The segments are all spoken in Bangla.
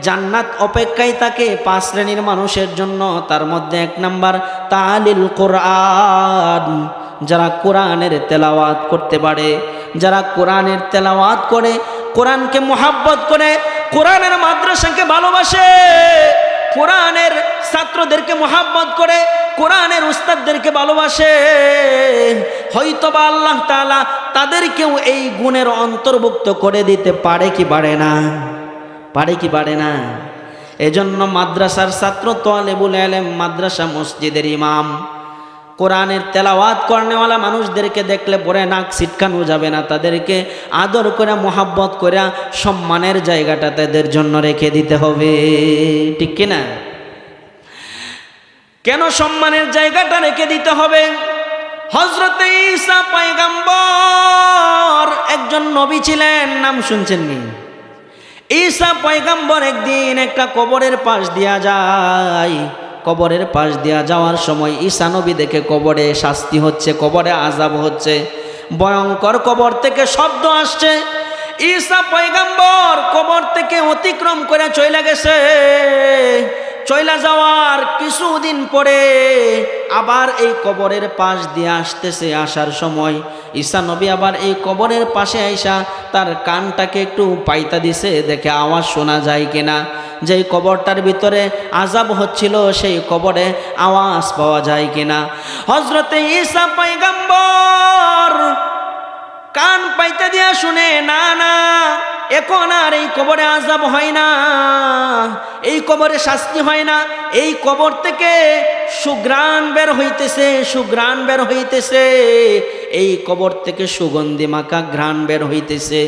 জান্নাত অপেক্ষায় থাকে পাঁচ শ্রেণির মানুষের জন্য, তার মধ্যে এক নাম্বার তালিল কোরআন। যারা কোরআনের তেলাওয়াত করতে পারে, যারা কোরআনের তেলাওয়াত করে, কোরআনকে মোহাব্বত করে, কোরআনের মাদ্রাসাকে ভালোবাসে, কোরআনের ছাত্রদেরকে মোহাব্বত করে, কোরআনের উস্তাদদেরকে ভালোবাসে। হয়তোবা আল্লাহ তাআলা তাদেরকেও এই গুণের অন্তর্ভুক্ত করে দিতে পারে কি পারে না। পারে কি পারে না? এজন্য মাদ্রাসার ছাত্র তোয়ালেবুল আলেম, মাদ্রাসা মসজিদের ইমাম, কোরআনের তেলাওয়াত কর্নেওয়ালা মানুষদেরকে দেখলে পরে নাক ছিটকানো যাবে না। তাদেরকে আদর করে মোহাব্বত করে সম্মানের জায়গাটা তাদের জন্য রেখে দিতে হবে। ঠিক কিনা? কেন সম্মানের জায়গাটা রেখে দিতে হবে? হজরতে ঈসা পয়গাম্বর একজন নবী ছিলেন, নাম শুনছেন নি? ঈসা পয়গাম্বর একদিন একটা কবরের পাশ দিয়া যায়। কবরের পাশ দিয়া যাওয়ার সময় ঈসা নবী দেখে কবরে শাস্তি হচ্ছে, কবরে আজাব হচ্ছে। ভয়ঙ্কর কবর থেকে শব্দ আসছে। ঈসা পয়গাম্বর কবর থেকে অতিক্রম করে চলে গেছে। চইলা যাওয়ার কিছুদিন পরে আবার এই কবরের পাশ দিয়ে আসতেছে আসার সময়। ঈসা নবী আবার এই কবরের পাশে আইসা তার কানটাকে একটু পাইতা দিছে, দেখে আওয়াজ শোনা যায় কিনা। যেই কবরটার ভিতরে আজাব হচ্ছিল, সেই কবরে আওয়াজ পাওয়া যায় কিনা। হজরতে ঈসা পয়গাম্বর কান পাইতে দিয়া শুনে, না না এখন আর এই কবরে আজাব হয় না। এই কবরে শাস্তি হয় না। এই কবর থেকে সুগ্রাণ বের হইতেছে সুগ্রাণ বের হইতেছে। এই কবর থেকে সুগন্ধি মাখা ঘ্রাণ বের হইতেছে।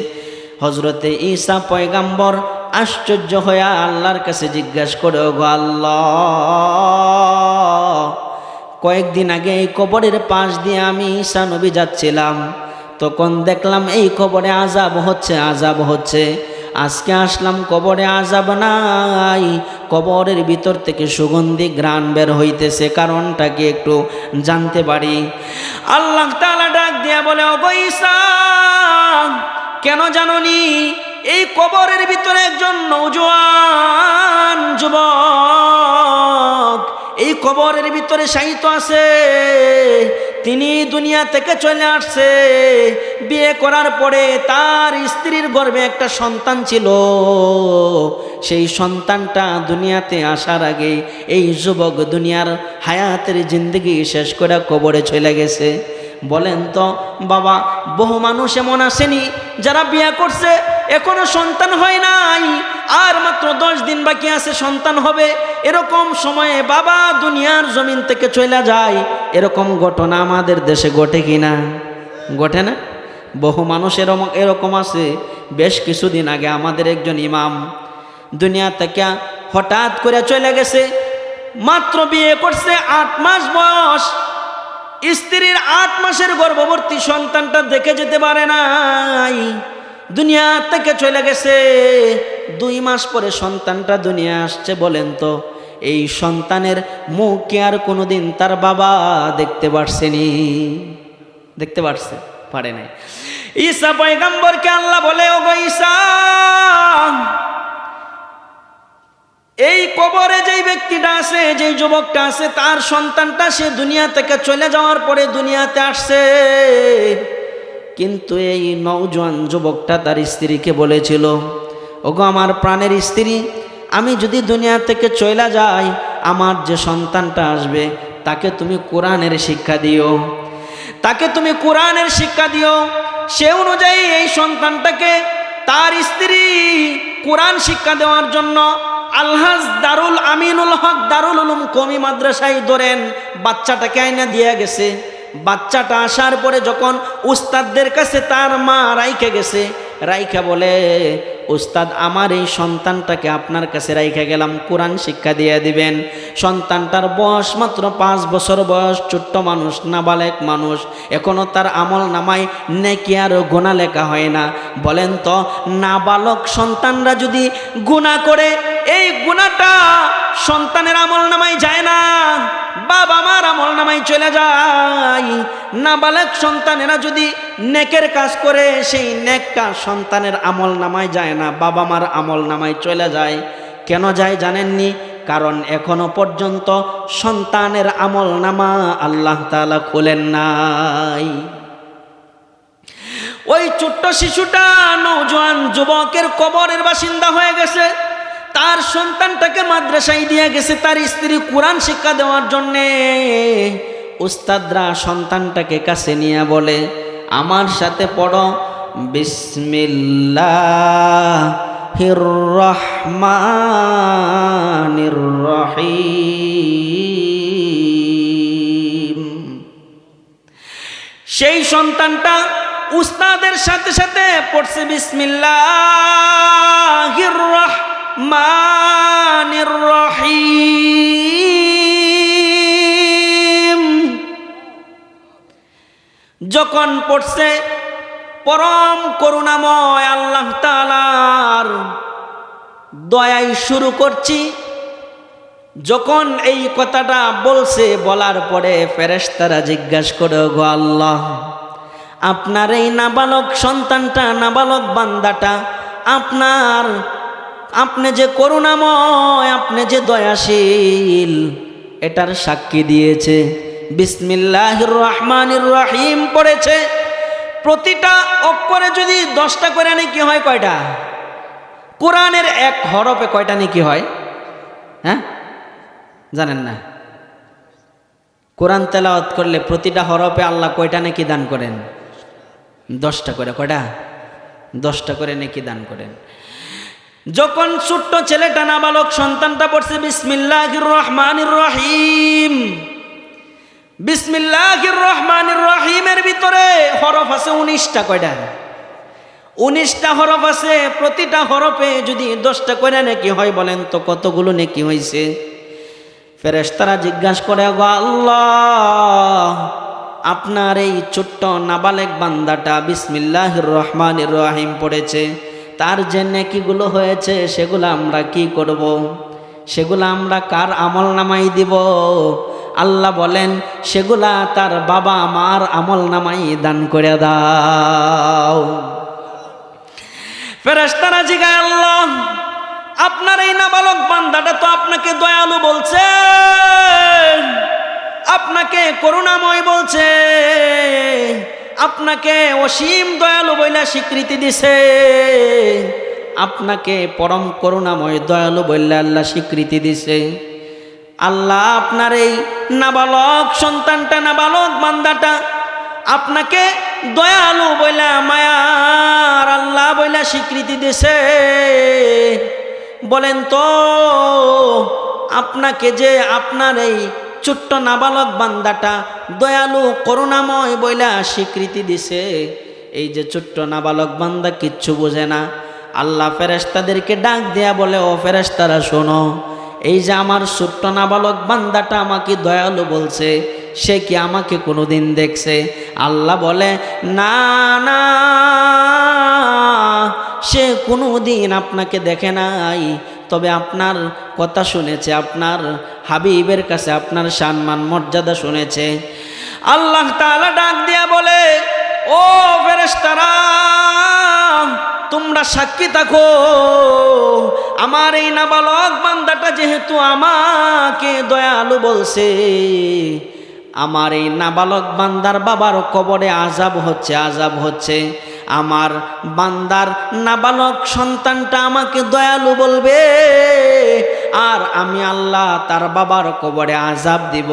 হজরতে ঈসা পয়গাম্বর আশ্চর্য হইয়া আল্লাহর কাছে জিজ্ঞাসা করে গো আল্লাহ, কয়েকদিন আগে এই কবরের পাশ দিয়ে আমি ঈসা নবী যাচ্ছিলাম। তখন দেখলাম এই কবরে আজাব হচ্ছে আজাব হচ্ছে। আজকে আসলাম কবরে আজাব নাই। কবরের ভিতর থেকে সুগন্ধি গ্রাণ বের হইতেছে, কারণটা কি একটু জানতে পারি? আল্লাহ তালা ডাক দিয়া বলে অবৈসা কেন জাননি? এই কবরের ভিতরে একজন নৌজওয়ান যুবক এই কবরের ভিতরে সাহিত্য আছে। তিনি দুনিয়া থেকে চলে আসছে। বিয়ে করার পরে তার স্ত্রীর গর্ভে একটা সন্তান ছিল। সেই সন্তানটা দুনিয়াতে আসার আগে এই যুবক দুনিয়ার হায়াতের জিন্দগি শেষ করে কবরে চলে গেছে। বলেন তো, বাবা, বহু মানুষ এমন আসেনি যারা বিয়ে করছে, এখনও সন্তান হয় নাই, আর মাত্র দশ দিন বাকি আছে, সন্তান হবে। এরকম সময়ে বাবা দুনিয়ার জমিন থেকে চলে যায়। এরকম ঘটনা আমাদের দেশে ঘটে কি না? ঘটে না? বহু মানুষ এরকম এরকম আছে। বেশ কিছুদিন আগে আমাদের একজন ইমাম দুনিয়া থেকে হঠাৎ করে চলে গেছে, মাত্র বিয়ে করছে আট মাস বয়স। স্ত্রীর আট মাসের গর্ভবর্তী সন্তানটা দেখে যেতে পারে নাই। দুনিয়া থেকে চলে গেছে। দুই মাস পরে সন্তানটা দুনিয়া আসছে, বলেন তো। এই সন্তানের মুখ কি আর কোনোদিন তার বাবা দেখতে পারছেনি দেখতে পারছে, পারে নাই। ঈসা পয়গাম্বরকে আল্লাহ বলে ও গো ঈসা এই কবরে যেই ব্যক্তিটা আছে, যেই যুবকটা আছে, তার সন্তানটা সে দুনিয়া থেকে চলে যাওয়ার পরে দুনিয়াতে আসছে। কিন্তু এই নৌজওয়ান যুবকটা তার স্ত্রীকে বলেছিল, ওগো আমার প্রাণের স্ত্রী, আমি যদি দুনিয়া থেকে চলে যাই, আমার যে সন্তানটা আসবে, তাকে তুমি কোরআনের শিক্ষা দিও। তাকে তুমি কোরআনের শিক্ষা দিও। সে অনুযায়ী এই সন্তানটাকে তার স্ত্রী কোরআন শিক্ষা দেওয়ার জন্য আলহাজ দারুল আমিনুল হক দারুল উলুম কমি মাদ্রাসায় ধরেন, বাচ্চাটাকে আইনা দিয়ে গেছে। বাচ্চাটা আসার পরে যখন উস্তাদদের কাছে তার মা রাইখে গেছে, রাইখা বলে, উস্তাদ, আমার এই সন্তানটাকে আপনার কাছে রাইখা গেলাম, কোরআন শিক্ষা দিয়ে দিবেন। সন্তানটার বয়স মাত্র পাঁচ বছর বয়স, ছোট্ট মানুষ, নাবালেক মানুষ। এখনও তার আমল নামায় নেকি আর গোনা লেখা হয় না। বলেন তো, নাবালক সন্তানরা যদি গুণা করে এই গুণাটা সন্তানের আমল নামায় যায় না, বাবা মার আমল নামাই চলে যায়। নাবালক সন্তানেরা যদি নেকের কাজ করে, সেই নেকটা সন্তানের আমল নামায় যায় না, বাবা মার আমল নামায় চলে যায়। কেন যায় জানেননি? কারণ এখনও পর্যন্ত সন্তানের আমল নামা আল্লাহ তালা খোলেন নাই। ওই ছোট্ট শিশুটা নৌজওয়ান যুবকের কবরের বাসিন্দা হয়ে গেছে। তার সন্তানটাকে মাদ্রাসায় দিয়ে গেছে, তার স্ত্রী কোরআন শিক্ষা দেওয়ার জন্যে। উস্তাদরা সন্তানটাকে কাছে নিয়ে বলে, আমার সাথে পড়ো। বিসমিল্লাহ রহমানির রহিম। সেই সন্তানটা উস্তাদের সাথে সাথে পড়ছে, বিসমিল্লাহির যখন পড়ছে পরম করুণাময় আল্লাহ তালার দয়াই শুরু করছি, যখন এই কথাটা বলছে বলার পরে ফেরেশতারা জিজ্ঞাসা করে গো আল্লাহ, আপনার এই নাবালক সন্তানটা, নাবালক বান্দাটা, আপনার আপনি যে করুণাময়, আপনি যে দয়াশীল, এটার সাক্ষী দিয়েছে। বিসমিল্লাহ রহমানির রহিম পড়েছে। প্রতিটা অক্ষরে যদি দশটা করে নাকি হয় কয়টা? কোরআনের এক হরফে কয়টা নাকি হয়? হ্যাঁ? জানেন না? কোরআন তেলাওয়াত করলে প্রতিটা হরফে আল্লাহ কয়টা নাকি দান করেন? দশটা করে, কয়টা? দশটা করে নাকি দান করেন। যখন ছোট্ট ছেলেটা নাবালক সন্তানটা পড়ছে, বিসমিল্লাহির রহমানির রহিম। বিসমিল্লাহির রহমানির রহিমের ভিতরে হরফ আছে উনিশটা কয়টা? উনিশটা হরফ আছে, প্রতিটা হরফে যদি দশটা করে নাকি হয় বলেন তো, কতগুলো নাকি হয়েছে ফেরেশতারা জিজ্ঞাসা করে, গো আল্লাহ, আপনার এই ছোট্ট নাবালেক বান্দাটা বিসমিল্লাহির রহমানির রহিম পড়েছে। তার যে নেকিগুলো হয়েছে সেগুলো আমরা কি করব। সেগুলো আমরা কার আমল নামাই দিব? আল্লাহ বলেন, সেগুলা তার বাবা মার আমল নামাই দান করে দাও। ফেরেশতারা জিগায় আল্লাহ, আপনার এই নাবালক বান্দাটা তো আপনাকে দয়ালু বলছে। আপনাকে করুণাময় বলছে। আপনাকে অসীম দয়ালু বইলা স্বীকৃতি দিছে। আপনাকে পরম করুণাময় দয়ালু বললে আল্লাহ স্বীকৃতি দিছে। আল্লাহ আপনার এই নাবালক সন্তানটা, নাবালক বান্দাটা আপনাকে দয়ালু বইলা, মায়ার আল্লাহ বইলা স্বীকৃতি দিছে। বলেন তো, আপনাকে যে আপনার এই ছোট্ট নাবালক বান্দাটা দয়ালু, করুণাময় বইলা স্বীকৃতি দিছে। এই যে ছোট্ট নাবালক বান্দা কিচ্ছু বোঝে না। আল্লাহ ফেরেস্তাদেরকে ডাক দেয়া বলে, ও ফেরেস্তারা শোনো, এই যে আমার ছোট্ট নাবালক বান্দাটা আমাকে দয়ালু বলছে, সে কি আমাকে কোনোদিন দেখছে? আল্লাহ বলে, না না, সে কোনো দিন আপনাকে দেখে নাই। তবে আপনার কথা শুনেছে, আপনার হাবিবের কাছে আপনার সম্মান, মর্যাদা শুনেছে। আল্লাহ তাআলা ডাক দিয়া বলে, ও ফেরেশতারা, তোমরা সাক্ষী থাকো। আমার এই নাবালক বান্দাটা যেহেতু আমাকে দয়ালু বলছে, আমার এই নাবালক বান্দার বাবার কবরে আজাব হচ্ছে আজাব হচ্ছে। আমার বান্দার নাবালক সন্তানটা আমাকে দয়ালু বলবে, আর আমি আল্লাহ তার বাবার কবরে আজাব দিব।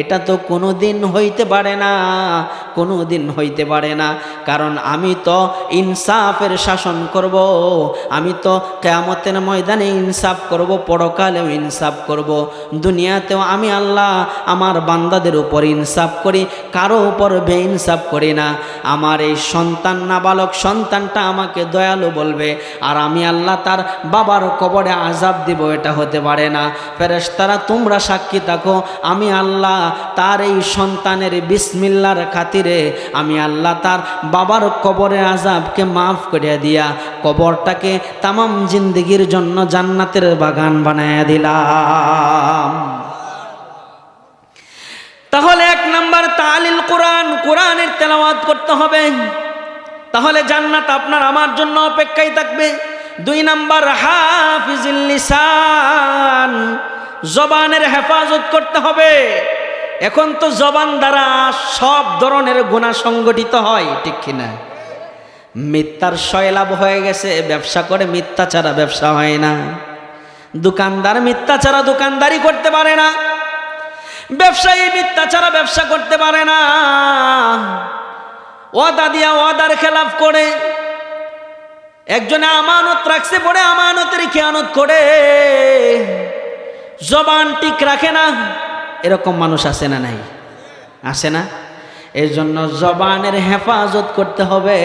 এটা তো কোনো দিন হইতে পারে না। কোনো দিন হইতে পারে না। কারণ আমি তো ইনসাফের শাসন করব, আমি তো কেয়ামতের ময়দানে ইনসাফ করব, পরকালেও ইনসাফ করব। দুনিয়াতেও আমি আল্লাহ আমার বান্দাদের উপর ইনসাফ করি, কারও উপর বে ইনসাফ করি না। আমার এই সন্তান নাবালক সন্তানটা আমাকে দয়ালু বলবে, আর আমি আল্লাহ তার বাবার কবরে আজাব দিব, এটা হতে পারে না। ফেরেশতারা, তোমরা সাক্ষী থাকো, আমি আল্লাহ তার এই সন্তানের বিসমিল্লার খাতিরে আমি আল্লাহ তার বাবার কবরে আজাবকে মাফ করে দিয়া কবরটাকে তামাম জিন্দগির জন্য জান্নাতের বাগান বানায় দিলাম। তাহলে এক নাম্বার তালিল কোরআন, কোরআনের তেলাওয়াত করতে হবে। তাহলে জান্নাত আপনার আমার জন্য অপেক্ষায় থাকবে। দুই নাম্বার হাফিজিল জবানের হেফাজত করতে হবে। এখন তো জবান দ্বারা সব ধরনের গুণা সংগঠিত হয়, ঠিক কিনা? মিথ্যার শয়লাভ হয়ে গেছে, ব্যবসা করে মিথ্যা ছাড়া ব্যবসা হয় না। দোকানদার মিথ্যা ছাড়া দোকানদারি করতে পারে না। ব্যবসায়ী মিথ্যা ছাড়া ব্যবসা করতে পারে না। ওয়াদা দিয়া ওয়াদার খেলাফ করে, একজনে আমানত রাখছে পরে আমানতের খেয়ানত করে। জবান ঠিক রাখে না। এরকম মানুষ আছে না নাই? আসে না? এই জন্য জবানের হেফাজত করতে হবে।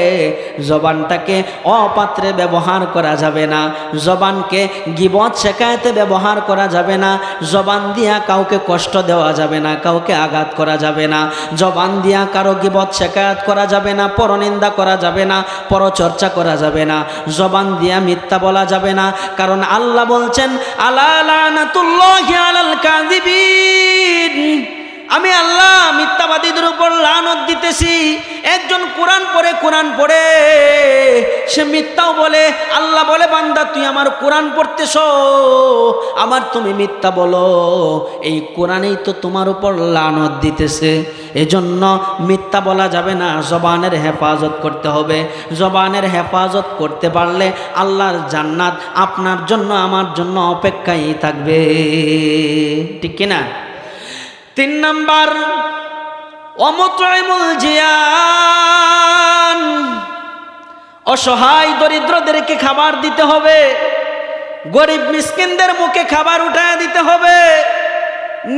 জবানটাকে অপাত্রে ব্যবহার করা যাবে না। জবানকে গিবত শেখায়তে ব্যবহার করা যাবে না। জবান দিয়া কাউকে কষ্ট দেওয়া যাবে না, কাউকে আঘাত করা যাবে না। জবান দিয়া কারও গিবত শেখায়ত করা যাবে না, পরনিন্দা করা যাবে না, পরচর্চা করা যাবে না। জবান দিয়া মিথ্যা বলা যাবে না, কারণ আল্লাহ বলছেন আলাল কাযিবিন। আমি আল্লাহ মিথ্যাবাদীদের উপর লানত দিতেছি। একজন কোরআন পড়ে কোরআন পড়ে। সে মিথ্যাও বলে, আল্লাহ বলে, বান্দা, তুই আমার কোরআন পড়তেছ। আমার তুমি মিথ্যা বলো। এই কোরআনেই তো তোমার উপর লানত দিতেছে। এজন্য মিথ্যা বলা যাবে না, জবানের হেফাজত করতে হবে। জবানের হেফাজত করতে পারলে আল্লাহর জান্নাত আপনার জন্য, আমার জন্য অপেক্ষায় থাকবে। ঠিক কিনা? তিন নাম্বার অমতমুল জিয়ান। অসহায় দরিদ্রদেরকে খাবার দিতে হবে, গরিব মিসকিনদের মুখে খাবার উঠায় দিতে হবে,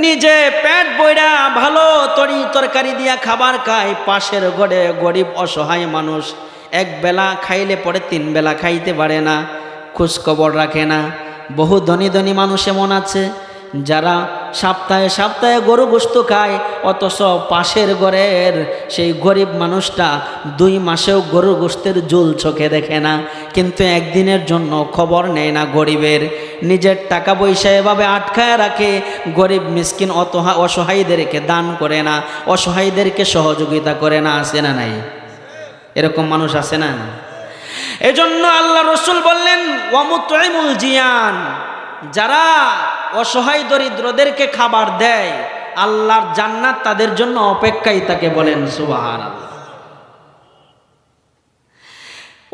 নিজে পেট বইরা ভালো তরি তরকারি দিয়া খাবার খায়, পাশের ঘরে গরিব অসহায় মানুষ, এক বেলা খাইলে পরে তিন বেলা খাইতে পারে না খোঁজখবর রাখে না। বহু ধনী ধনী মানুষ এমন আছে, যারা সপ্তাহে সপ্তাহে গরু গোস্ত খায়, অথচ পাশের ঘরের সেই গরিব মানুষটা দুই মাসেও গরু গোস্তের জুল চোখে দেখে না। কিন্তু একদিনের জন্য খবর নেয় না গরিবের। নিজের টাকা পয়সা এভাবে আটকায় রাখে, গরিব মিসকিন অত অসহায়ীদেরকে দান করে না, অসহায়ীদেরকে সহযোগিতা করে না আসে না নাই? এরকম মানুষ আছে না? এজন্য আল্লাহ রসুল বললেন ওয়ামুতমুল জিয়ান। যারা অসহায় দরিদ্রদেরকে খাবার দেয়, আল্লাহর জান্নাত তাদের জন্য অপেক্ষাই তাকে বলেন সুবাহান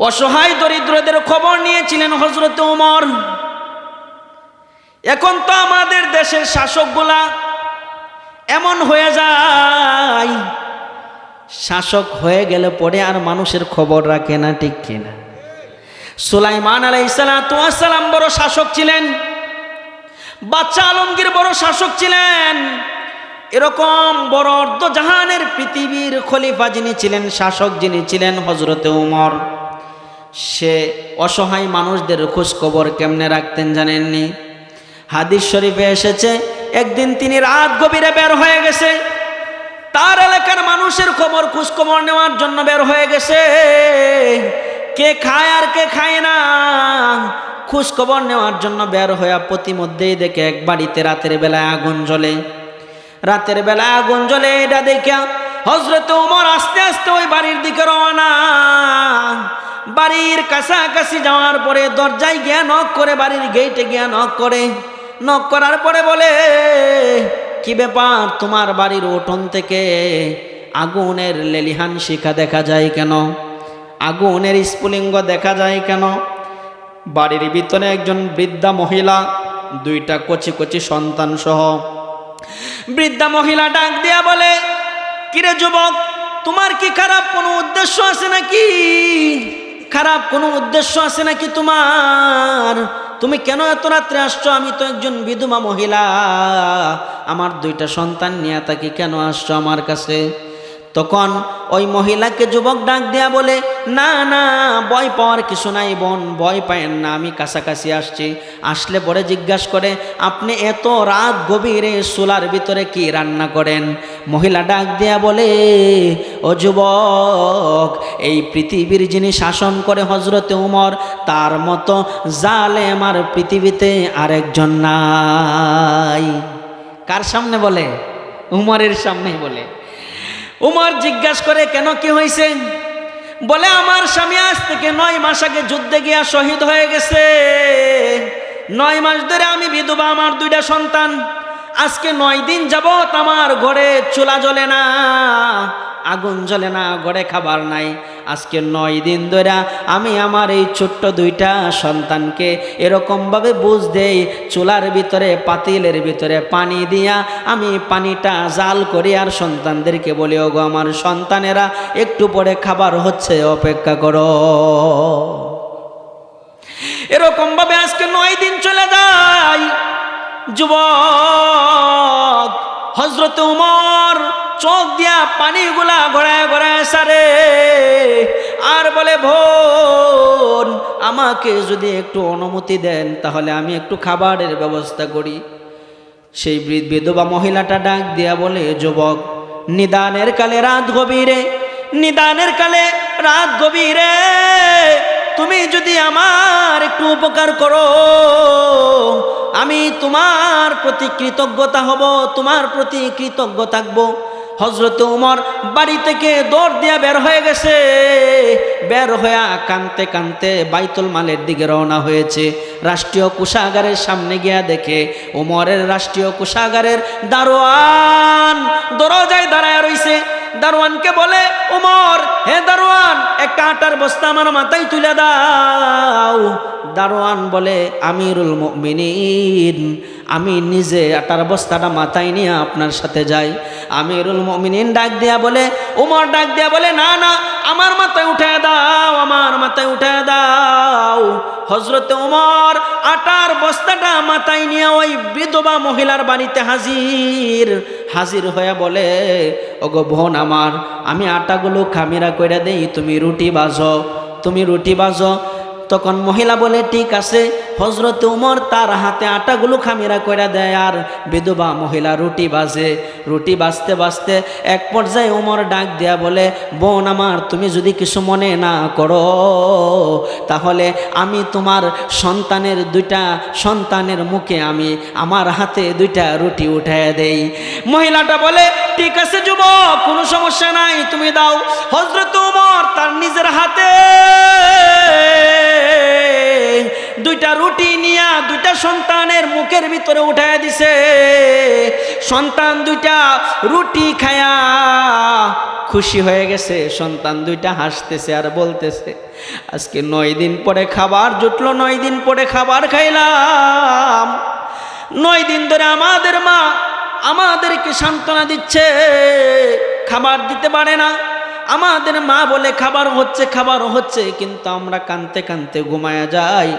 অসহায় দরিদ্রদের খবর নিয়েছিলেন হজরত উমর এখন তো আমাদের দেশের শাসকগুলা এমন হয়ে যায়, শাসক হয়ে গেলে পরে আর মানুষের খবর রাখে না, ঠিক কিনা? সুলাইমান আলাইসালাম বড় শাসক ছিলেন। বাচ্চা আলমগীর বড় শাসক ছিলেন। এরকম বড় অর্ধ জাহানের পৃথিবীর খলিফা যিনি ছিলেন, শাসক যিনি ছিলেন হজরতে উমর। সে অসহায় মানুষদের খোঁজ খবর কেমনে রাখতেন জানেননি? হাদিস শরীফে এসেছে, একদিন তিনি রাত গভীরে বের হয়ে গেছে। তার এলাকার মানুষের খবর, খোঁজখবর নেওয়ার জন্য বের হয়ে গেছে। কে খায় আর কে খায় না খোঁজ খবর নেওয়ার জন্য বের হয়ে প্রতিমধ্যেই দেখে এক বাড়িতে রাতের বেলায় আগুন জ্বলে। রাতের বেলায় আগুন জ্বলে, এটা দেখে হজরত উমর আস্তে আস্তে ওই বাড়ির দিকে রওনা। বাড়ির কাছাকাছি যাওয়ার পরে দরজায় গিয়া নক করে, বাড়ির গেটে গিয়া নক করে। নক করার পরে বলে, কি ব্যাপার তোমার বাড়ির উঠোন থেকে আগুনের লেলিহান শিখা দেখা যায় কেন? আগুনের স্ফুলিঙ্গ দেখা যায় কেন? বাড়ির ভিতরে একজন বৃদ্ধা মহিলা, দুইটা কচি কচি সন্তান সহ। বৃদ্ধা মহিলা ডাক দিয়া বলে, কিরে যুবক, তোমার কি খারাপ কোনো উদ্দেশ্য আছে নাকি? খারাপ কোনো উদ্দেশ্য আছে নাকি তোমার? তুমি কেন এত রাত্রে আসছো? আমি তো একজন বিধবা মহিলা। আমার দুইটা সন্তান নিয়ে থাকি কেন আসছো আমার কাছে? তখন ওই মহিলাকে যুবক ডাক দেয়া বলে, না না, ভয় পাওয়ার কিছু নাই বোন, ভয় পায়েন না, আমি কাছাকাছি আসছি। আসলে পরে জিজ্ঞাসা করে, আপনি এত রাত গভীরে সোলার ভিতরে কি রান্না করেন? মহিলা ডাক দেয়া বলে, ও যুবক, এই পৃথিবীর যিনি শাসন করে হজরতে উমর, তার মতো জালে আমার পৃথিবীতে আরেকজন নাই। কার সামনে বলে? উমরের সামনেই বলে। উমর জিজ্ঞাসা করে, কেন কি হয়েছে? বলে, আমার স্বামী আজ থেকে নয় মাস আগে যুদ্ধে গিয়া শহীদ হয়ে গেছে। নয় মাস ধরে আমি বিধবা, আমার দুইটা সন্তান। আজকে নয় দিন যাবত আমার ঘরে চুলা জ্বলে না। আগুন জ্বলে না ঘরে খাবার নাই। আজকে নয় দিন ধরে আমি আমার এই ছোট্ট দুইটা সন্তানকে এরকমভাবে বুঝ দেই, চুলার ভিতরে, পাতিলের ভিতরে পানি দিয়া আমি পানিটা জাল করি আর সন্তানদেরকে বলি, ওগো আমার সন্তানেরা, একটু পরে খাবার হচ্ছে, অপেক্ষা করো। এরকমভাবে আজকে নয় দিন চলে যায়। যুবক হজরত উমর চোখ দিয়া পানিগুলা গড়ায় গড়ায় সারে। আর বলে, বোন, আমাকে যদি একটু অনুমতি দেন, তাহলে আমি একটু খাবারের ব্যবস্থা করি। সেই বিধবা মহিলাটা ডাক দিয়া বলে, যুবক, নিদানের কালে রাত গভীরে, নিদানের কালে রাত গভীরে, তুমি যদি আমার একটু উপকার করো, আমি তোমার প্রতি কৃতজ্ঞতা হব, তোমার প্রতি কৃতজ্ঞ থাকব। হজরত উমর বাড়ি থেকে দৌড় দিয়া বের হয়ে গেছে। বের হয়ে কানতে কানতে বাইতুল মালের দিকে রওনা হয়েছে। রাষ্ট্রীয় কোষাগারের সামনে গিয়া দেখে উমরের রাষ্ট্রীয় কোষাগারের দারোয়ান দরজায় দাঁড়ায় রইছে। দারোয়ানকে বলে, উমর, হে দারোয়ান, একটা আটার বস্তা আমার মাথায় তুলে দাও। দারোয়ান বলে, আমিরুল মুমিনিন আমি নিজে আটার বস্তাটা মাথায় নিয়ে আপনার সাথে যাই। আমি আমিরুল মুমিনিন ডাক দিয়া বলে, উমর ডাক দিয়া বলে, না না, আমার মাথায় উঠে দাও, আমার মাথায় উঠে দাও। হজরত উমর আটার বস্তাটা মাথায় নিয়ে ওই বিধবা মহিলার বাড়িতে হাজির। হাজির হয়ে বলে, ওগো বোন আমার, আমি আটাগুলো খামিরা করে দেই, তুমি রুটি বাজো, তুমি রুটি বাজো। তখন মহিলা বলে, ঠিক আছে। হজরত উমর তার হাতে আটাগুলো খামিরা করে দেয়, আর বিধবা মহিলা রুটি বাজে। রুটি বাজতে বাজতে এক পর্যায়ে উমর ডাক দেয়া বলে, বোন আমার, তুমি যদি কিছু মনে না করো, তাহলে আমি তোমার সন্তানের দুইটা সন্তানের মুখে আমি আমার হাতে দুইটা রুটি উঠায় দেই। মহিলাটা বলে, ঠিক আছে যুবক, কোনো সমস্যা নাই, তুমি দাও। হজরত উমর তার নিজের হাতে দুইটা রুটি নিয়া দুইটা সন্তানের মুখের ভিতরে উঠায় দিছে। সন্তান দুইটা রুটি খায়া খুশি হয়ে গেছে। সন্তান দুইটা হাসতেছে আর বলতেছে, আজকে নয় দিন পরে খাবার জুটলো, নয় দিন পরে খাবার খাইলাম। নয় দিন ধরে আমাদের মা আমাদেরকে সান্ত্বনা দিচ্ছে, খাবার দিতে পারে না। আমাদের মা বলে খাবার হচ্ছে খাবার হচ্ছে, কিন্তু আমরা কানতে কানতে ঘুমায়া যাই।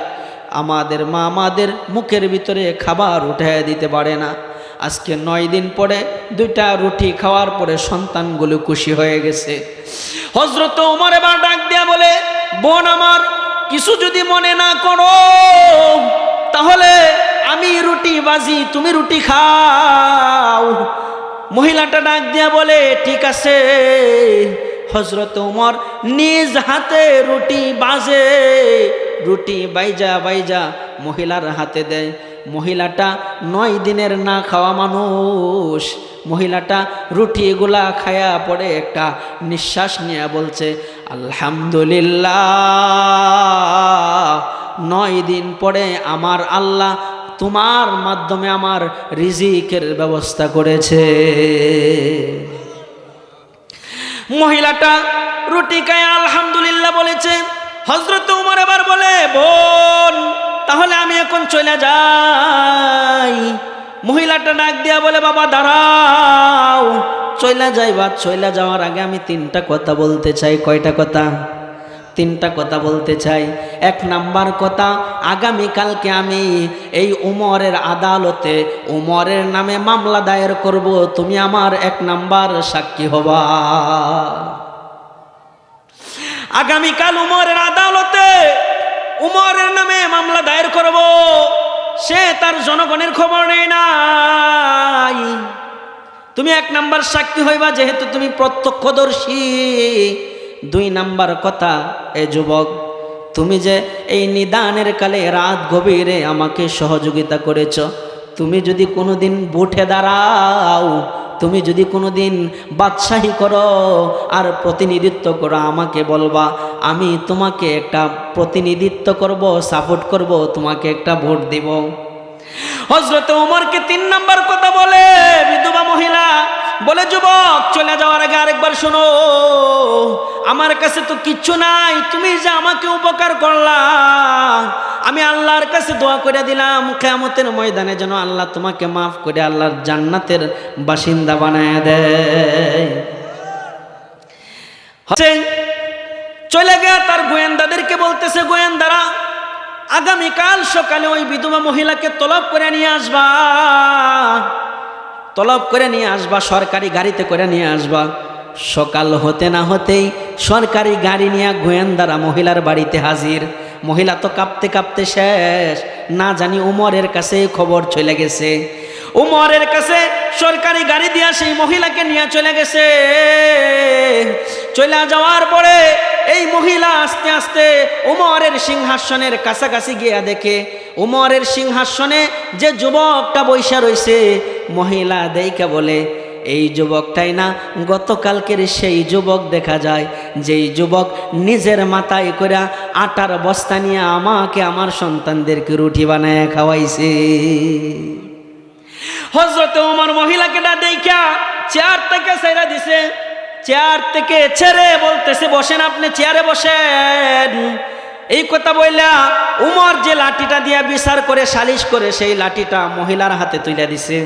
আমাদের মা আমাদের মুখের ভিতরে খাবার উঠায় দিতে পারে না। আজকে নয় দিন পরে দুইটা রুটি খাওয়ার পরে সন্তানগুলো খুশি হয়ে গেছে। হজরত উমর এবার ডাক দেয়া বলে, বোন আমার, কিছু যদি মনে না করো, তাহলে আমি রুটি বাজি, তুমি রুটি খাও। মহিলাটা ডাক দিয়া বলে, ঠিক আছে। হজরত উমর নিজ হাতে রুটি বাজে। রুটি বাইজা বাইজা মহিলার হাতে দেয়। মহিলাটা নয় দিনের না খাওয়া মানুষ। মহিলাটা রুটিগুলা খায়া পরে একটা নিঃশ্বাস নিয়ে বলছে, আলহামদুলিল্লাহ, নয় দিন পরে আমার আল্লাহ তোমার মাধ্যমে আমার রিজিকের ব্যবস্থা করেছে। মহিলাটা রুটি খায়, আলহামদুলিল্লাহ বলেছে। হজরত উমর এবার বলে, বোন, তাহলে আমি এখন চলে যাই। মহিলাটা ডাক দিয়া বলে, বাবা, দাঁড়াও। চলে যাই বা চলে যাওয়ার আগে আমি তিনটা কথা বলতে চাই। কয়টা কথা? তিনটা কথা বলতে চাই। এক নাম্বার কথা, আগামীকালকে আমি এই উমরের আদালতে, উমরের নামে মামলা দায়ের করব। তুমি আমার এক নাম্বার সাক্ষী হবা। আগামীকাল উমরের আদালতে, উমরের নামে মামলা দায়ের করব। সে তার জনগণের খবর নেই নাই। তুমি এক নাম্বার সাক্ষী হইবা, যেহেতু তুমি প্রত্যক্ষদর্শী। দুই নাম্বার কথা, এ যুবক, তুমি যে এই নিদানের কালে রাত গভীরে আমাকে সহযোগিতা করেছ, তুমি যদি কোনোদিন বুঠে দাঁড়াও, তুমি যদি কোনো দিন বাদশাহী করো আর প্রতিনিধিত্ব করো, আমাকে বলবা, আমি তোমাকে একটা প্রতিনিধিত্ব করব সাপোর্ট করব, তোমাকে একটা ভোট দেব। হজরত উমরকে তিন নাম্বার কথা বলে, বিধবা মহিলা বলে, যুবক, চলে যাওয়ার আগে আরেকবার শোনো। আমার কাছে তো কিচ্ছু নাই, তুমি যে আমাকে উপকার করলা, আমি আল্লাহর কাছে দোয়া করে দিলাম। কেয়ামতের ময়দানে যেন আল্লাহ তোমাকে মাফ করে, আল্লাহর জান্নাতের বাসিন্দা বানায় দেয়। চলে গিয়া তার গোয়েন্দাদেরকে বলতেছে, গোয়েন্দারা, আগামীকাল সকালে ওই বিধবা মহিলাকে তলব করে নিয়ে আসবা। তলব করে নিয়ে আসবা, সরকারি গাড়িতে করে নিয়ে আসবা। সকাল হতে না হতেই সরকারি গাড়ি নিয়ে গোয়েন্দারা মহিলার বাড়িতে হাজির। মহিলা তো কাঁপতে কাঁপতে শেষ, না জানি উমরের কাছে খবর চলে গেছে। উমরের কাছে সরকারি গাড়ি দিয়া সেই মহিলাকে নিয়ে চলে গেছে। চলে যাওয়ার পরে এই মহিলা আস্তে আস্তে উমরের সিংহাসনের কাছাকাছি গিয়া দেখে, উমরের সিংহাসনে যে যুবকটা বৈশা রয়েছে মহিলা দেইকা বলে, এই যুবকটাই না, গতকালকের সেই যুবক দেখা যায়, যেই যুবক নিজের মাথায় করে আটার বস্তা নিয়ে আমাকে আমার সন্তানদেরকে রুটি বানায় খাওয়াইছে। হজরতে ওমর মহিলাকে না দেখা চেয়ার থেকে ছেড়ে দিছে। চেয়ার থেকে ছেড়ে বলতেছে, বসেন আপনি চেয়ারে বসেন। এই কথা বললা উমর যে লাঠিটা দিয়া বিচার করে, সালিশ করে, সেই লাঠিটা মহিলার হাতে তুলে দিছে।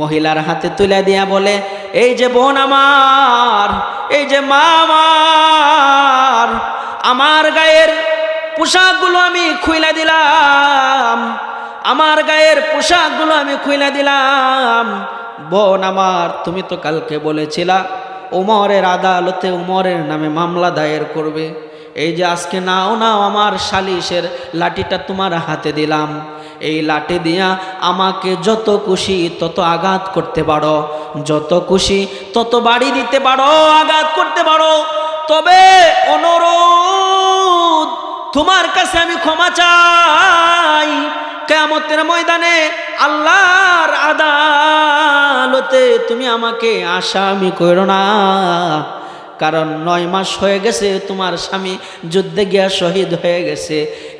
মহিলার হাতে তুলে দিয়া বলে, এই যে বোন আমার, এই যে মা আমার আমার গায়ের পোশাকগুলো আমি খুইলা দিলাম। আমার গায়ের পোশাকগুলো আমি খুলে দিলাম। বোন আমার, তুমি তো কালকে বলেছিলা, উমরের আদালতে উমরের নামে মামলা দায়ের করবে। এই যে আজকে নাও নাও আমার সালিশের লাঠিটা তোমার হাতে দিলাম। এই লাঠি দিয়া আমাকে যত খুশি তত আঘাত করতে পারো। যত খুশি তত বাড়ি দিতে পারো, আঘাত করতে পারো। তবে অনুরোধ, তোমার কাছে আমি ক্ষমা চাই। কেমতের ময়দানে আল্লাহর আদালতে তুমি আমাকে আসামি করো না। কারণ নয় মাস হয়ে গেছে তোমার স্বামী যুদ্ধে গিয়া শহীদ হয়ে গেছে।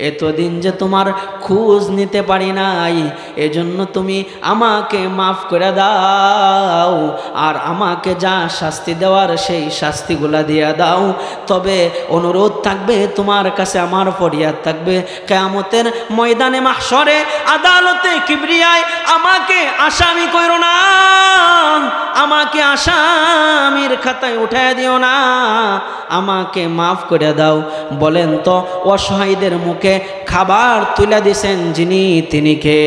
এতদিন যে তোমার খোঁজ নিতে পারি নাই, এজন্য তুমি আমাকে মাফ করে দাও আর আমাকে যা শাস্তি দেওয়ার সেই শাস্তিগুলা দিয়ে দাও। তবে অনুরোধ থাকবে তোমার কাছে, আমার ফরিয়াদ থাকবে। কেয়ামতের ময়দানে মাসরে আদালতে কিবরিয়ায় আমাকে আসামি করো না। আমাকে আসামির খাতায় উঠায় দিও না। আমাকে মাফ করে দাও। বলেন তো, অসহায়দের মুখে খাবার তুলে দিছেন যিনি, তিনি কে?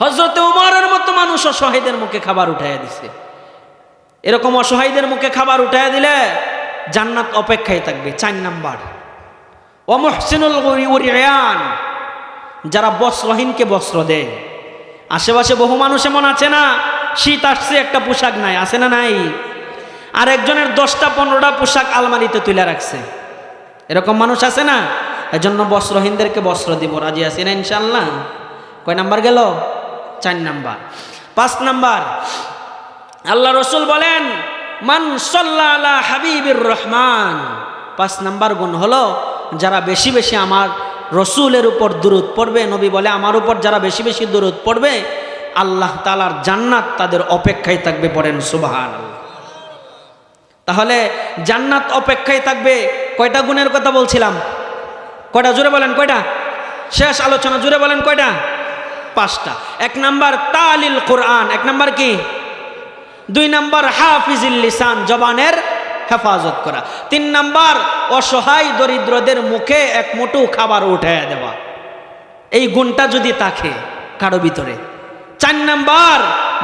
হজরত উমরের মতো মানুষ অসহায়দের মুখে খাবার উঠাইয়া দিছে। এরকম অসহায়দের মুখে খাবার উঠাইয়া দিলে জান্নাত অপেক্ষায় থাকবে। চার নাম্বার অমহসিনুল উরিয়ান যারা বস্ত্রহীনকে বস্ত্র দেয়। আশেপাশে বহু মানুষ এমন আছে না, শীত আসছে, একটা পোশাক নাই, আছে না নাই? আর একজনের দশটা, পনেরোটা পোশাক আলমারিতে তুলে রাখছে। এরকম মানুষ আছে না? এজন্য বস্ত্রহীনদেরকে বস্ত্র দিব। রাজি আছি না ইনশাল্লাহ কয় নাম্বার গেল? চার নাম্বার। পাঁচ নাম্বার। আল্লাহ রসুল বলেন, মান সাল্লাহ হাবিবির রহমান। পাঁচ নাম্বার গুণ হলো, যারা বেশি বেশি আমার রসুলের উপর দূরত পড়বে, নবী বলে আমার উপর যারা বেশি বেশি দূরত পড়বে, আল্লাহ তালার জান্নাত তাদের অপেক্ষায় থাকবে পড়েন সুবাহান তাহলে জান্নাত অপেক্ষায় থাকবে কয়টা গুণের কথা বলছিলাম? কয়টা? জুড়ে বলেন, কয়টা? শেষ আলোচনা জুড়ে বলেন, কয়টা? পাঁচটা। এক নাম্বার তালিল কোরআন, এক নাম্বার কি? দুই নাম্বার হাফিজিল লিসান, জবানের হেফাজত করা। তিন নাম্বার অসহায় দরিদ্রদের মুখে এক মুঠো খাবার উঠাইয়া দেওয়া। এই গুণটা যদি থাকে কারও ভিতরে। চার নাম্বার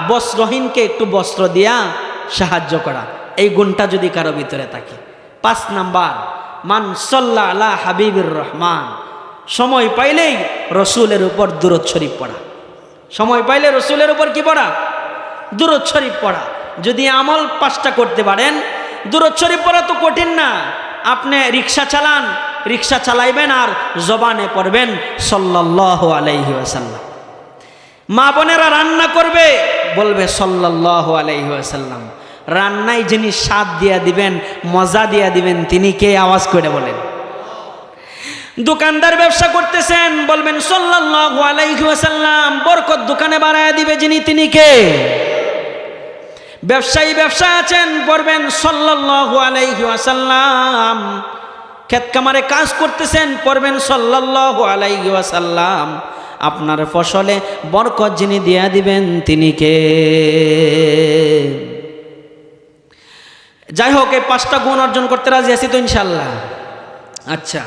বস্ত্রহীনকে একটু বস্ত্র দিয়া সাহায্য করা। এই গুণটা যদি কারও ভিতরে থাকে। পাঁচ নাম্বার, মান সল্লা আলা হাবিবুর রহমান। সময় পাইলেই রসুলের উপর দূরত শরীফ পড়া। সময় পাইলে রসুলের উপর কি পড়া? দূরত শরীফ পড়া। যদি আমল পাঁচটা করতে পারেন দূরত শরীফ পড়া তো কঠিন না। আপনি রিক্সা চালান, রিক্সা চালাইবেন আর জবানে পড়বেন সাল্লাহ আলাইহি আসাল্লাম মা বোনেরা রান্না করবে, বলবে সল্লাহ আলাইসাল্লাম রান্নায় যিনি স্বাদ দিয়া দিবেন, মজা দিয়া দিবেন, তিনি কে? আওয়াজ করে বলেন। দোকানদার ব্যবসা করতেছেন, বলবেন ওয়াসাল্লাম, বরকত দোকানে বাড়ায় দিবে যিনি, তিনি কে? ব্যবসায়ী ব্যবসা আছেন পড়বেন আলাইহি ওয়াসাল্লাম, ক্ষেত কামারে কাজ করতেছেন পড়বেন ওয়াসাল্লাম, আপনার ফসলে বরকত যিনি দিয়া দিবেন, তিনি কে? যাই হোক এই পাঁচটা গুণ অর্জন করতে রাজি আছি তো ইনশাল্লাহ আচ্ছা।